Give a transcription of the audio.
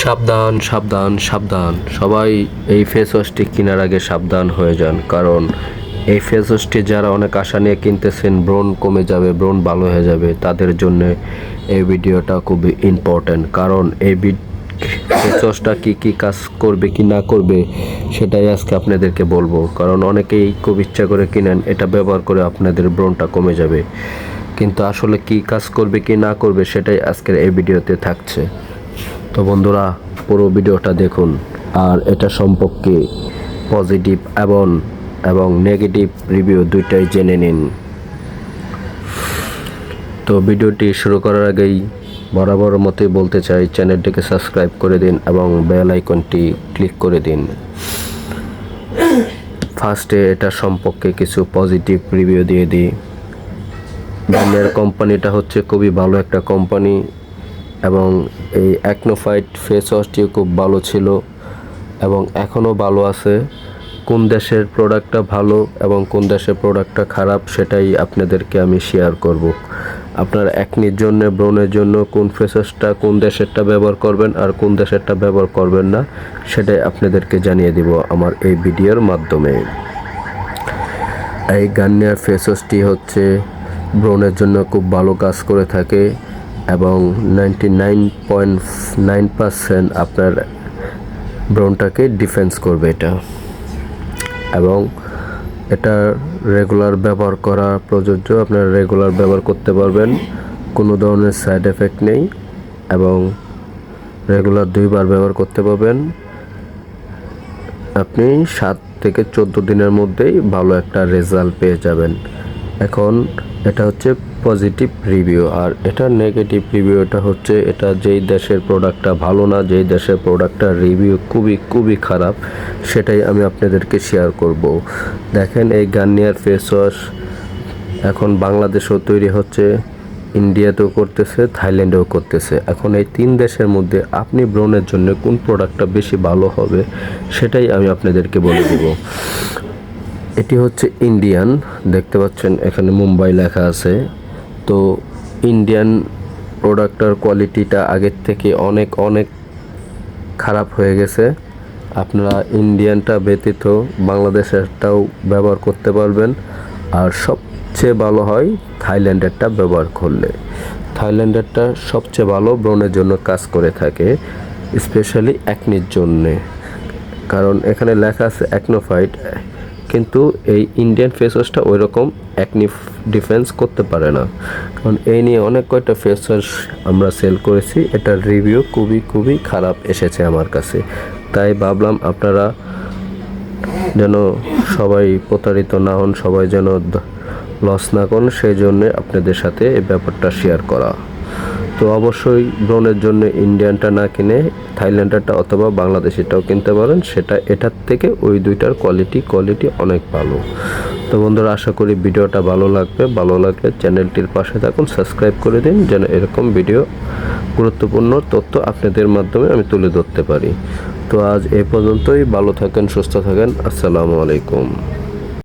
সাবধান সাবধান সাবধান। সবাই এই ফেস ওয়াশটি কেনার আগে সাবধান হয়ে যান, কারণ এই ফেস ওয়াশটি যারা অনেক আশা নিয়ে কিনতেছেন, ব্রণ কমে যাবে, ব্রণ ভালো হয়ে যাবে, তাদের জন্য এই ভিডিওটা খুবই ইম্পর্ট্যান্ট কারণ এই ফেস ওয়াশটা কী কী কাজ করবে, কি না করবে, সেটাই আজকে আপনাদেরকে বলব। কারণ অনেকেই খুব ইচ্ছা করে কিনেন, এটা ব্যবহার করে আপনাদের ব্রণটা কমে যাবে। কিন্তু আসলে কি কাজ করবে, কি না করবে সেটাই আজকের এই ভিডিওতে থাকছে। তো বন্ধুরা, পুরো ভিডিওটা দেখুন। আর এটা সম্পর্কে পজিটিভ এবং এবং নেগেটিভ রিভিউ দুইটাই জেনে নিন। তো ভিডিওটি শুরু করার আগেই বরাবর মতোই বলতে চাই, চ্যানেলটিকে সাবস্ক্রাইব করে দিন এবং বেল আইকনটি ক্লিক করে দিন। ফার্স্টে এটা সম্পর্কে কিছু পজিটিভ রিভিউ দিয়ে দিই। ব্র্যান্ডের কোম্পানিটা হচ্ছে খুবই ভালো একটা কোম্পানি এবং এই অ্যাকনোফাইট ফেস ওয়াশটিও খুব ভালো ছিল এবং এখনও ভালো আছে। কোন দেশের প্রোডাক্টটা ভালো এবং কোন দেশের প্রোডাক্টটা খারাপ সেটাই আপনাদেরকে আমি শেয়ার করব। আপনার একনির জন্য ব্রণের জন্য কোন ফেস ওয়াশটা কোন দেশেরটা ব্যবহার করবেন আর কোন দেশেরটা ব্যবহার করবেন না সেটাই আপনাদেরকে জানিয়ে দিব আমার এই ভিডিওর মাধ্যমে। এই গার্নিয়ার ফেস ওয়াশটি হচ্ছে ব্রণের জন্য খুব ভালো কাজ করে থাকে এবং নাইনটি নাইন পয়েন্ট নাইন আপনার ব্রণটাকে ডিফেন্স করবে এটা। এবং এটা রেগুলার ব্যবহার করা প্রযোজ্য, আপনারা রেগুলার ব্যবহার করতে পারবেন, কোনো ধরনের সাইড এফেক্ট নেই এবং রেগুলার দুইবার ব্যবহার করতে পারবেন। আপনি সাত থেকে চোদ্দ দিনের মধ্যেই ভালো একটা রেজাল্ট পেয়ে যাবেন। এখন এটা হচ্ছে পজিটিভ রিভিউ আর এটা নেগেটিভ রিভিউটা হচ্ছে এটা যেই দেশের প্রোডাক্টটা ভালো না, যেই দেশের প্রোডাক্টটা রিভিউ খুবই খুবই খারাপ, সেটাই আমি আপনাদেরকে শেয়ার করব। দেখেন এই গার্নিয়ার ফেস ওয়াশ এখন বাংলাদেশেও তৈরি হচ্ছে, ইন্ডিয়াতেও করতেছে, থাইল্যান্ডেও করতেছে। এখন এই তিন দেশের মধ্যে আপনি ব্রণের জন্য কোন প্রোডাক্টটা বেশি ভালো হবে, সেটাই আমি আপনাদেরকে বলে দেব। এটি হচ্ছে ইন্ডিয়ান দেখতে পাচ্ছেন এখানে মুম্বাই লেখা আছে। তো ইন্ডিয়ান প্রোডাক্টটার কোয়ালিটিটা আগের থেকে অনেক অনেক খারাপ হয়ে গেছে। আপনারা ইন্ডিয়ানটা ব্যতীত বাংলাদেশেরটাও ব্যবহার করতে পারবেন। আর সবচেয়ে ভালো হয় থাইল্যান্ডেরটা ব্যবহার করলে। থাইল্যান্ডেরটা সবচেয়ে ভালো ব্রণের জন্য কাজ করে থাকে, স্পেশালি অ্যাকনির জন্যে। কারণ এখানে লেখা আছে অ্যাকনোফাইট কিন্তু এই ইন্ডিয়ান ফেস ওয়াশটা ওই রকম অ্যাকনি ডিফেন্স করতে পারে না। কারণ এই নিয়ে অনেক কয়টা ফেস ওয়াশ আমরা সেল করেছি, এটার রিভিউ খুবই খুবই খারাপ এসেছে আমার কাছে। তাই ভাবলাম আপনারা যেন সবাই প্রতারিত না হন, সবাই যেন লস না করেন সেই জন্যে আপনাদের সাথে এই ব্যাপারটা শেয়ার করা। তো অবশ্যই ব্রণের জন্য ইন্ডিয়ানটা না কিনে থাইল্যান্ডারটা অথবা বাংলাদেশিটাও কিনতে পারেন। সেটা এটার থেকে ওই দুইটার কোয়ালিটি কোয়ালিটি অনেক ভালো। তো বন্ধুরা, আশা করি ভিডিওটা ভালো লাগবে। ভালো লাগলে চ্যানেলটির পাশে থাকুন, সাবস্ক্রাইব করে দিন, যেন এরকম ভিডিও গুরুত্বপূর্ণ তথ্য আপনাদের মাধ্যমে আমি তুলে ধরতে পারি। তো আজ এ পর্যন্তই। ভালো থাকেন, সুস্থ থাকেন। আসসালামু আলাইকুম।